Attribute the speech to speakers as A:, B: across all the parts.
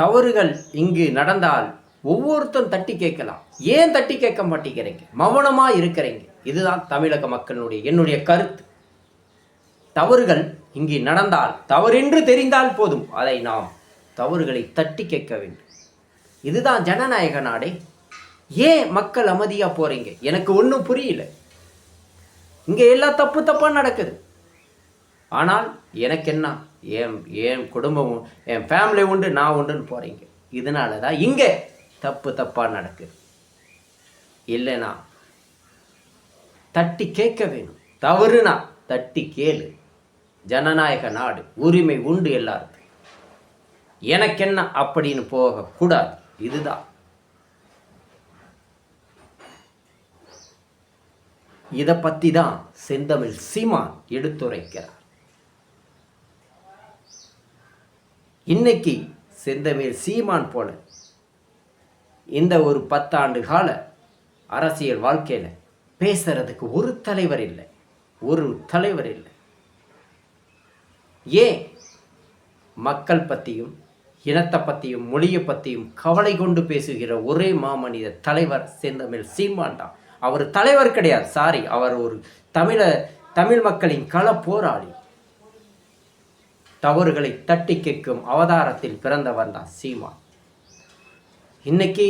A: தவறுகள் இங்கு நடந்தால் ஒவ்வொருத்தரும் தட்டி கேட்கலாம். ஏன் தட்டி கேட்க மாட்டேங்கிறீங்க? மௌனமாக இருக்கிறீங்க. இதுதான் தமிழக மக்களுடைய என்னுடைய கருத்து. தவறுகள் இங்கு நடந்தால் தவறென்று தெரிந்தால் போதும். அதை நாம் தவறுகளை தட்டி கேட்க வேண்டும். இதுதான் ஜனநாயக நாடே. ஏன் மக்கள் அமைதியாக போகிறீங்க எனக்கு ஒன்றும் புரியல. இங்கே எல்லா தப்பு தப்பாக நடக்குது. ஆனால் எனக்கு என்ன? என் என் குடும்பம் என் ஃபேமிலி உண்டு நான் உண்டுன்னு போகிறீங்க இதனால தான் இங்கே தப்பு தப்பாக நடக்குது. இல்லைனா தட்டி கேட்க வேணும். தவறுனா தட்டி கேளு. ஜனநாயக நாடு உரிமை உண்டு எல்லாருக்கும். எனக்கென்ன அப்படின்னு போகக்கூடாது. இதுதான். இதை பற்றி தான் செந்தமிழ் சீமான் எடுத்துரைக்கிறார். இன்னைக்கு செந்தமிழ் சீமான் போல இந்த ஒரு பத்தாண்டு கால அரசியல் வாழ்க்கையில் பேசுறதுக்கு ஒரு தலைவர் இல்லை. ஒரு தலைவர் இல்லை. ஏன் மக்கள் பற்றியும் இனத்தை பற்றியும் மொழியை பற்றியும் கவலை கொண்டு பேசுகிற ஒரே மாமனித தலைவர் செந்தமிழ் சீமான் தான். அவர் தலைவர் கிடையாது. சாரி அவர் ஒரு தமிழ தமிழ் மக்களின் கள போராளி தவறுகளை தட்டி கேட்கும் அவதாரத்தில் பிறந்தவன் தான் சீமா இன்னைக்கு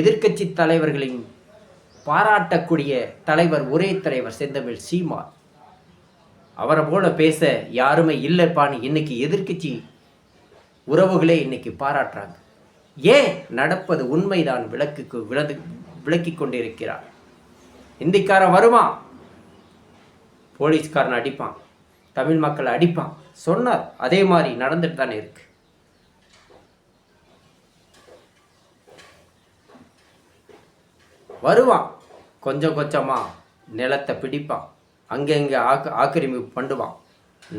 A: எதிர்க்கட்சி தலைவர்களின் பாராட்டக்கூடிய தலைவர் ஒரே தலைவர் செந்தமிழ் சீமா அவரை போல பேச யாருமே இல்லைப்பான்னு இன்னைக்கு எதிர்க்கட்சி உறவுகளே இன்னைக்கு பாராட்டுறாங்க. ஏன் நடப்பது உண்மைதான் விளக்குக்கு விளது விளக்கி கொண்டிருக்கிறார். இந்திக்காரன் வருவான் போலீஸ்காரன் அடிப்பான். தமிழ் மக்களை அடிப்பான். சொன்னார். அதே மாதிரி நடந்துட்டு தானே இருக்கு. வருவான். கொஞ்சம் கொஞ்சமாக நிலத்தை பிடிப்பான். அங்கங்கே ஆக்க ஆக்கிரமிப்பு பண்ணுவான்.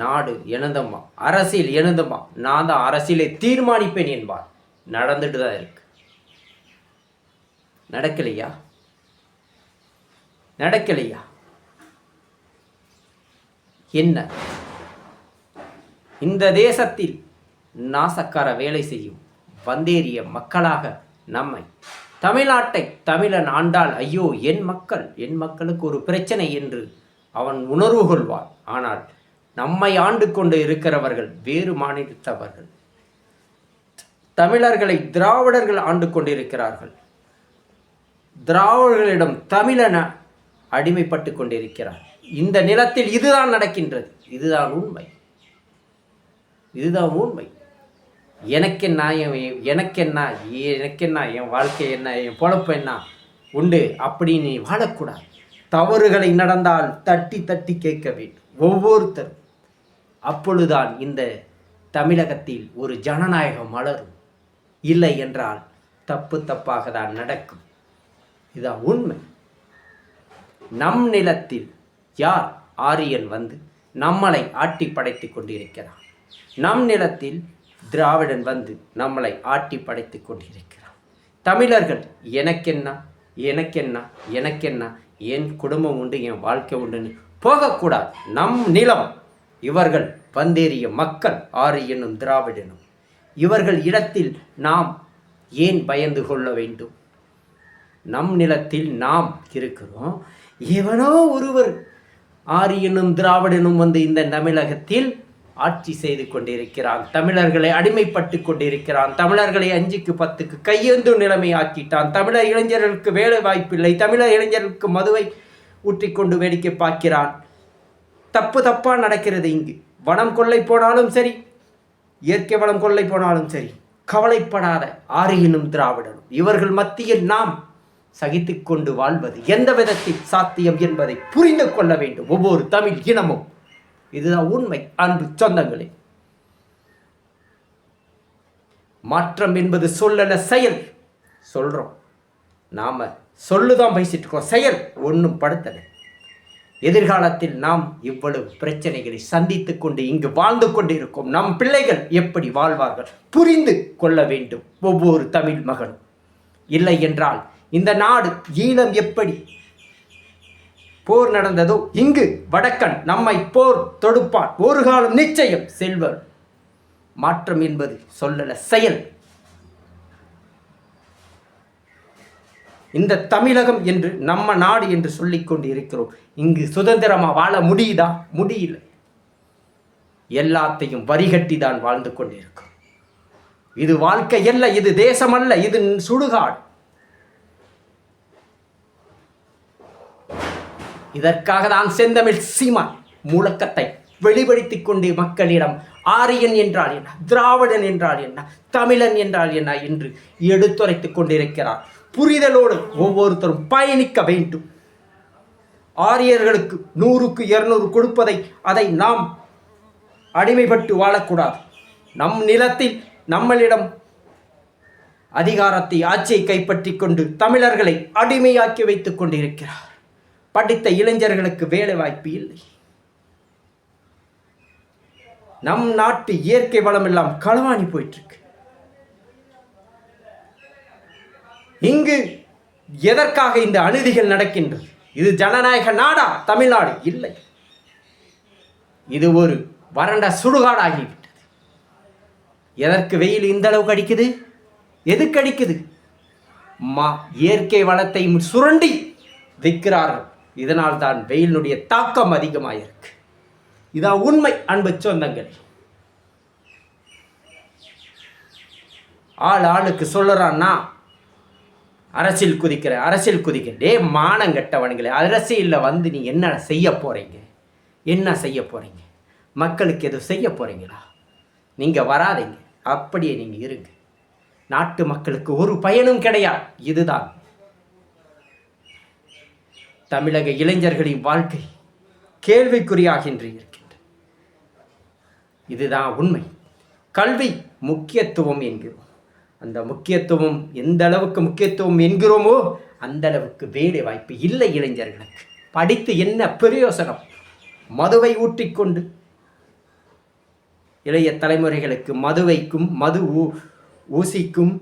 A: நாடு இணந்தம்மா. அரசியல் இணந்தம்மா. நான் தான் அரசியலை தீர்மானிப்பேன் என்பார். நடந்துட்டு தான் இருக்கு. நடக்கலையா? நடக்கலையா? என்ன? இந்த தேசத்தில் நாசக்கார வேலை செய்யும் வந்தேறிய மக்களாக நம்மை தமிழ்நாட்டை தமிழன் ஆண்டால் ஐயோ என் மக்கள் என் மக்களுக்கு ஒரு பிரச்சனை என்று அவன் உணர்வு கொள்வான். ஆனால் நம்மை ஆண்டு கொண்டு இருக்கிறவர்கள் வேறு மாநிலத்தவர்கள். தமிழர்களை திராவிடர்கள் ஆண்டு கொண்டிருக்கிறார்கள். திராவிடர்களிடம் தமிழன அடிமைப்பட்டு கொண்டிருக்கிறார். இந்த நிலத்தில் இதுதான் நடக்கின்றது. இதுதான் உண்மை. இதுதான் உண்மை. எனக்கென்ன என் எனக்கென்ன எனக்கென்ன என் வாழ்க்கை என்ன என் பொழப்பு என்ன உண்டு அப்படின்னு நீ வாழக்கூடாது. தவறுகளை நடந்தால் தட்டி தட்டி கேட்க வேண்டும். ஒவ்வொருத்தரும். அப்பொழுதுதான் இந்த தமிழகத்தில் ஒரு ஜனநாயகம் மலரும். இல்லை என்றால் தப்பு தப்பாக தான் நடக்கும். இதுதான் உண்மை. நம் நிலத்தில் யார் ஆரியன் வந்து நம்மளை ஆட்டி படைத்து கொண்டிருக்கிறான்? நம் நிலத்தில் திராவிடன் வந்து நம்மளை ஆட்டி படைத்து கொண்டிருக்கிறான். தமிழர்கள் எனக்கென்ன? எனக்கென்ன? எனக்கென்ன? என் குடும்பம் உண்டு என் வாழ்க்கை உண்டுன்னு போகக்கூடாது. நம் நிலம். இவர்கள் பந்தேறிய மக்கள் ஆறு என்னும் திராவிடனும். இவர்கள் இடத்தில் நாம் ஏன் பயந்து கொள்ள வேண்டும்? நம் நிலத்தில் நாம் இருக்கிறோம். எவனோ ஒருவர் ஆரியனும் திராவிடனும் வந்து இந்த தமிழகத்தில் ஆட்சி செய்து கொண்டிருக்கிறான். தமிழர்களை அடிமைப்பட்டு கொண்டிருக்கிறான். தமிழர்களை அஞ்சுக்கு பத்துக்கு கையேந்தும் நிலைமை ஆக்கிட்டான் தமிழர் இளைஞர்களுக்கு வேலை வாய்ப்பில்லை. தமிழர் இளைஞர்களுக்கு மதுவை ஊற்றிக்கொண்டு வேடிக்கை பார்க்கிறான். தப்பு தப்பா நடக்கிறது இங்கு. வனம் கொள்ளை போனாலும் சரி இயற்கை வளம் கொள்ளை போனாலும் சரி கவலைப்படாத ஆரியனும் திராவிடனும். இவர்கள் மத்தியில் நாம் சகித்து கொண்டு வாழ்வது எந்த விதத்தில் சாத்தியம் என்பதை புரிந்து கொள்ள வேண்டும். ஒவ்வொரு தமிழ் இனமும் இதுதான் உண்மை அன்பு சொந்தங்களே. மாற்றம் என்பது சொல்லல செயல். சொல்றோம். நாம சொல்லுதான் பேசிட்டு இருக்கோம். செயல் ஒன்றும் படுத்தலை. எதிர்காலத்தில் நாம் இவ்வளவு பிரச்சனைகளை சந்தித்து கொண்டு இங்கு வாழ்ந்து கொண்டிருக்கோம் நம் பிள்ளைகள் எப்படி வாழ்வார்கள்? புரிந்து கொள்ள வேண்டும் ஒவ்வொரு தமிழ் மகனும் இல்லை என்றால் இந்த நாடு ஈழம் எப்படி போர் நடந்ததோ இங்கு வடக்கன் நம்மை போர் தொடுப்பான். ஒரு காலம் நிச்சயம் செல்வர். மாற்றம் என்பது சொல்லல செயல். இந்த தமிழகம் என்று நம்ம நாடு என்று சொல்லிக்கொண்டு இருக்கிறோம் இங்கு சுதந்திரமாக வாழ முடியுதா? முடியல. எல்லாத்தையும் வரிகட்டி தான் வாழ்ந்து கொண்டிருக்கிறோம். இது வாழ்க்கை அல்ல இது தேசமல்ல இது சுடுகாடு. இதற்காக தான் செந்தமிழ் சீமான் முழக்கத்தை வெளிப்படுத்திக் கொண்டு மக்களிடம் ஆரியன் என்றால் என்ன திராவிடன் என்றால் என்ன தமிழன் என்றால் என்ன என்று எடுத்துரைத்துக் கொண்டிருக்கிறார். புரிதலோடு ஒவ்வொருத்தரும் பயணிக்க வேண்டும். ஆரியர்களுக்கு நூறுக்கு இருநூறு கொடுப்பதை அதை நாம் அடிமைப்பட்டு வாழக்கூடாது. நம் நிலத்தில் நம்மளிடம் அதிகாரத்தை ஆட்சியை கைப்பற்றி கொண்டு தமிழர்களை அடிமையாக்கி வைத்துக் கொண்டிருக்கிறார். படித்த இளைஞர்களுக்கு வேலை வாய்ப்பு இல்லை. நம் நாட்டு இயற்கை வளம் எல்லாம் களவாணி போயிட்டுருக்கு. இங்கு எதற்காக இந்த அநீதிகள் நடக்கின்றது? இது ஜனநாயக நாடா? தமிழ்நாடு? இல்லை. இது ஒரு வறண்ட சுடுகாடாகிவிட்டது. எதற்கு வெயில் இந்த அளவுக்கு அடிக்குது? எதுக்கு அடிக்குது? மா இயற்கை வளத்தை சுரண்டி விற்கிறார்கள் இதனால் தான் வெயிலினுடைய தாக்கம் அதிகமாக இருக்கு இதான் உண்மை அன்பு சொந்தங்கள். ஆள் ஆளுக்கு சொல்லுறான்னா அரசியல் குதிக்கிற அரசியல் குதிக்கிற டே மானம் கெட்டவனுங்களே அரசியலில் வந்து நீ என்ன செய்ய போகிறீங்க என்ன செய்ய போகிறீங்க மக்களுக்கு எதுவும் செய்ய போகிறீங்களா நீங்கள் வராதீங்க அப்படியே நீங்கள் இருங்க. நாட்டு மக்களுக்கு ஒரு பயனும் கிடையாது. இதுதான் தமிழக இளைஞர்களின் வாழ்க்கை கேள்விக்குறியாகின்று இருக்கின்ற இதுதான் உண்மை. கல்வி முக்கியத்துவம் என்கிறோம். அந்த முக்கியத்துவம் எந்த அளவுக்கு முக்கியத்துவம் என்கிறோமோ அந்த அளவுக்கு வேலை வாய்ப்பு இல்லை இளைஞர்களுக்கு. படித்து என்ன பிரயோசனம்? மதுவை ஊற்றிக்கொண்டு இளைய தலைமுறைகளுக்கு மதுவைக்கும் மது ஊ ஊசிக்கும்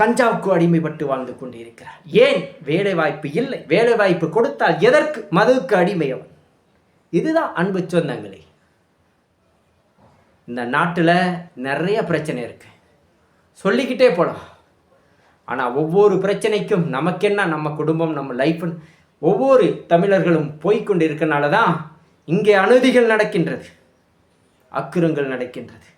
A: கஞ்சாவுக்கு அடிமைப்பட்டு வாழ்ந்து கொண்டிருக்கிறார். ஏன்? வேலை வாய்ப்பு இல்லை. வேலை வாய்ப்பு கொடுத்தால் எதற்கு? மதுவுக்கு அடிமை அவன் இதுதான் அன்பு சொந்தங்களே. இந்த நாட்டில் நிறைய பிரச்சனை இருக்கு. சொல்லிக்கிட்டே போகலாம் ஆனால் ஒவ்வொரு பிரச்சனைக்கும் நமக்கென்ன? நம்ம குடும்பம் நம்ம லைஃப்னு ஒவ்வொரு தமிழர்களும் போய்கொண்டு இருக்கனால தான் இங்கே அநீதிகள் நடக்கின்றது. அக்கிரங்கள் நடக்கின்றது.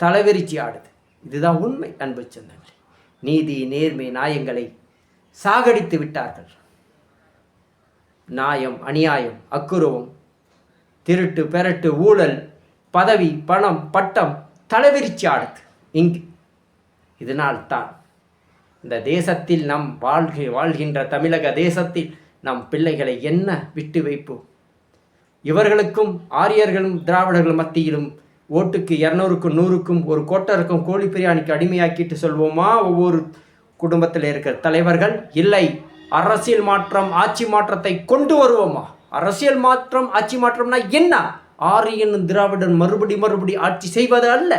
A: தலைவிரிச்சி ஆடுது. இதுதான் உண்மை அன்பு சொந்தங்களே. நீதி நேர்மை நியாயங்களை சாகடித்து விட்டார்கள். நியாயம் அநியாயம் அக்குருவம் திருட்டு பெரட்டு ஊழல் பதவி பணம் பட்டம் தலைவிரிச்சி ஆடுது இங்கு. இதனால் தான் இந்த தேசத்தில் நம் வாழ்கை வாழ்கின்ற தமிழக தேசத்தில் நம் பிள்ளைகளை என்ன விட்டு வைப்போம்? இவர்களுக்கும் ஆரியர்களும் திராவிடர்கள் மத்தியிலும் ஓட்டுக்கு இரநூறுக்கும் நூறுக்கும் ஒரு கோட்டருக்கும் கோழி பிரியாணிக்கு அடிமையாக்கிட்டு சொல்வோமா? ஒவ்வொரு குடும்பத்தில் இருக்கிற தலைவர்கள் இல்லை. அரசியல் மாற்றம் ஆட்சி மாற்றத்தை கொண்டு வருவோமா? அரசியல் மாற்றம் ஆட்சி மாற்றம்னா என்ன? ஆரியன் திராவிடன் மறுபடி மறுபடி ஆட்சி செய்வது அல்ல.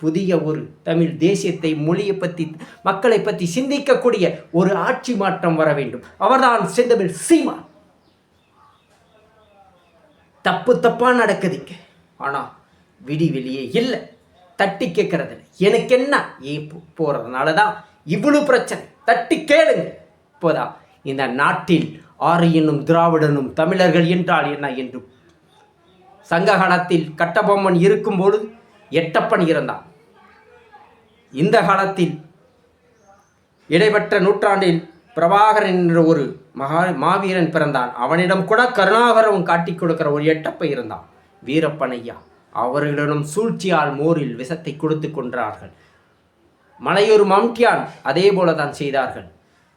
A: புதிய ஒரு தமிழ் தேசியத்தை மொழியை பற்றி மக்களை பற்றி சிந்திக்கக்கூடிய ஒரு ஆட்சி மாற்றம் வர வேண்டும். அவர்தான் செந்தமிழ் சீமா தப்பு தப்பாக நடக்குதுங்க ஆனால் விடி வெளியே இல்லை. தட்டி கேட்கறது எனக்கு என்ன ஏ போகிறதுனால தான் இவ்வளோ பிரச்சனை. தட்டி கேளுங்க. இப்போதான் இந்த நாட்டில் ஆரியனும் திராவிடனும் தமிழர்கள் என்றால் என்ன என்று? சங்க காலத்தில் கட்டபொம்மன் இருக்கும்போது எட்டப்பன் இருந்தான் இந்த காலத்தில் இடைப்பட்ட நூற்றாண்டில் பிரபாகரன் என்ற ஒரு மகா மாவீரன் பிறந்தான். அவனிடம் கூட கருணாகரம் காட்டி கொடுக்கிற ஒரு எட்டப்பை இருந்தான். வீரப்பனையா அவர்களிடம் சூழ்ச்சியால் மோரில் விஷத்தை கொடுத்து கொன்றார்கள். மலையூர் மம்கியான் அதே போல தான் செய்தார்கள்.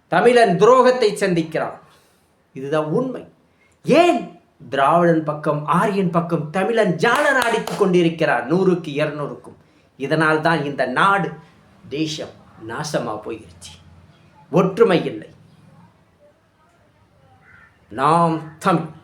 A: தமிழன் துரோகத்தை சந்திக்கிறான். இதுதான் உண்மை. ஏன்? திராவிடன் பக்கம் ஆரியன் பக்கம் தமிழன் ஜாலர் அடித்துக் கொண்டிருக்கிறார். நூறுக்கு இருநூறுக்கும். இதனால் தான் இந்த நாடு தேசம் நாசமாக போயிருச்சு. ஒற்றுமை இல்லை. நாம் தமிழ்.